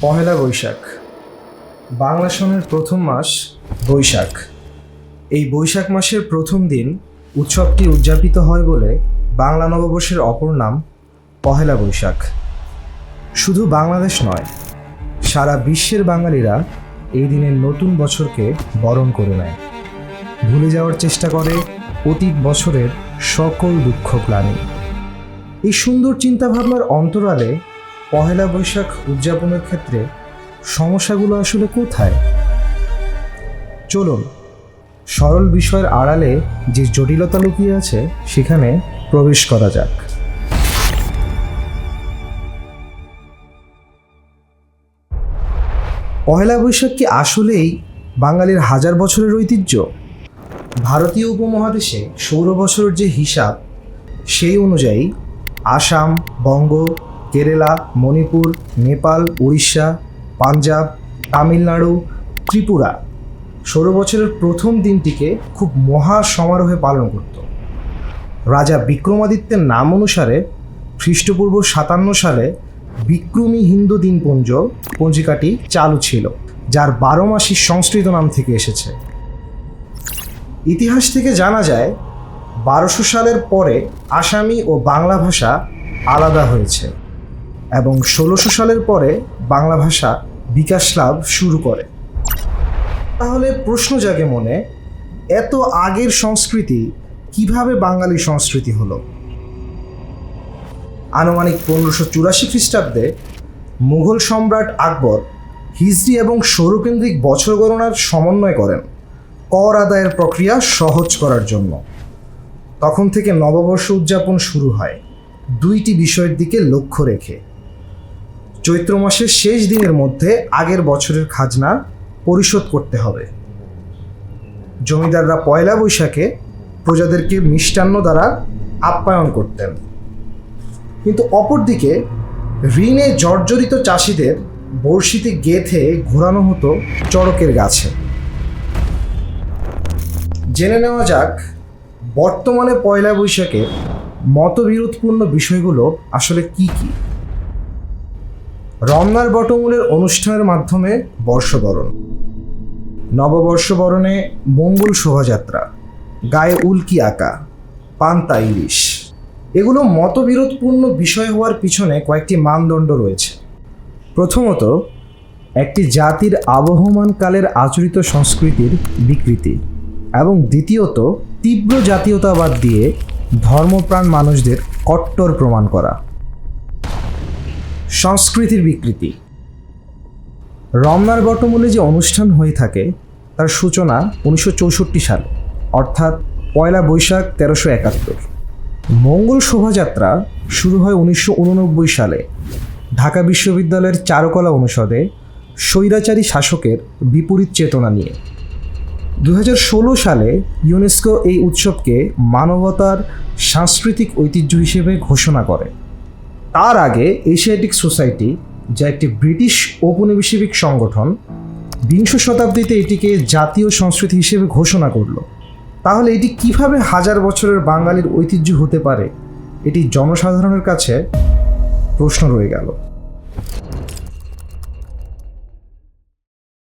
পহেলা বৈশাখ। বাংলা সনের প্রথম মাস বৈশাখ। এই বৈশাখ মাসের প্রথম দিন উৎসবটি উদযাপিত হয় বলে বাংলা নববর্ষের অপর নাম পহেলা বৈশাখ। শুধু বাংলাদেশ নয়, সারা বিশ্বের বাঙালিরা এই দিনের নতুন বছরকে বরণ করে নেয়। ভুলে যাওয়ার চেষ্টা করে অতীত বছরের সকল দুঃখ গ্লানি এই সুন্দর চিন্তাভাবনার অন্তরালে পহেলা বৈশাখ উদযাপনের ক্ষেত্রে সমস্যাগুলো আসলে কোথায়? চলুন, সরল বিষয়ের আড়ালে যে জটিলতা লুকিয়ে আছে সেখানে প্রবেশ করা যাক। পহেলা বৈশাখ কি আসলেই বাঙালির হাজার বছরের ঐতিহ্য? ভারতীয় উপমহাদেশে সৌর বছরের যে হিসাব, সেই অনুযায়ী আসাম, বঙ্গ কেরালা, মণিপুর, নেপাল, উড়িষ্যা, পাঞ্জাব, তামিলনাড়ু, ত্রিপুরা। ষোল বছরের প্রথম দিনটিকে খুব মহা সমারোহে পালন করত। রাজা বিক্রমাদিত্যের নাম অনুসারে খ্রিস্টপূর্ব সাতান্ন সালে বিক্রমী হিন্দু দিনপুঞ্জ পঞ্জিকাটি চালু ছিল, যার বারো মাসি সংস্কৃত নাম থেকে এসেছে। ইতিহাস থেকে জানা যায়, বারোশো সালের পরে আসামি ও বাংলা ভাষা আলাদা হয়েছে। এবং ষোলোশো সালের পরে বাংলা ভাষা বিকাশ লাভ শুরু করে। তাহলে প্রশ্ন জাগে মনে, এত আগের সংস্কৃতি কীভাবে বাঙালি সংস্কৃতি হলো? আনুমানিক পনেরোশো চুরাশি খ্রিস্টাব্দে মুঘল সম্রাট আকবর হিজড়ি এবং সৌরকেন্দ্রিক বছর গণনার সমন্বয় করেন, কর আদায়ের প্রক্রিয়া সহজ করার জন্য। তখন থেকে নববর্ষ উদযাপন শুরু হয়, দুইটি বিষয়ের দিকে লক্ষ্য রেখে। চৈত্র মাসের শেষ দিনের মধ্যে আগের বছরের খাজনা পরিশোধ করতে হবে। জমিদাররা পয়লা বৈশাখে প্রজাদেরকে মিষ্টান্ন দ্বারা আপ্যায়ন করতেন। কিন্তু অপরদিকে ঋণে জর্জরিত চাষিদের বড়শিতে গেথে ঘোরানো হতো চড়কের গাছে। জেনে নেওয়া যাক, বর্তমানে পয়লা বৈশাখে মতবিরোধপূর্ণ বিষয়গুলো আসলে কি কি? রমনার বটমূলের অনুষ্ঠানের মাধ্যমে বর্ষবরণ। নববর্ষবরণে মঙ্গল শোভাযাত্রা, গায়ে উল্কি আঁকা, পান্তা ইলিশ। এগুলো মতবিরোধপূর্ণ বিষয় হওয়ার পিছনে কয়েকটি মানদণ্ড রয়েছে। প্রথমত, একটি জাতির আবহমান কালের আচরিত সংস্কৃতির বিকৃতি এবং দ্বিতীয়ত, তীব্র জাতীয়তাবাদ দিয়ে ধর্মপ্রাণ মানুষদের কট্টর প্রমাণ করা। সংস্কৃতির বিকৃতি। রমনার বটমূলে যে অনুষ্ঠান হয়ে থাকে, তার সূচনা উনিশশো সালে, অর্থাৎ পয়লা বৈশাখ তেরোশো একাত্তর। মঙ্গল শোভাযাত্রা শুরু হয় উনিশশো উননব্বই সালে। ঢাকা বিশ্ববিদ্যালয়ের চারুকলা অনুষদে স্বৈরাচারী শাসকের বিপরীত চেতনা নিয়ে। দু হাজার ষোলো সালে ইউনেস্কো এই উৎসবকে মানবতার সাংস্কৃতিক ঐতিহ্য হিসেবে ঘোষণা করে। তার আগে এশিয়াটিক সোসাইটি, যা একটি ব্রিটিশ ঔপনিবেশিক সংগঠন, বিংশ শতাব্দীতে এটিকে জাতীয় সংস্কৃতি হিসেবে ঘোষণা করল। তাহলে এটি কীভাবে হাজার বছরের বাঙালির ঐতিহ্য হতে পারে? এটি জনসাধারণের কাছে প্রশ্ন রয়ে গেল।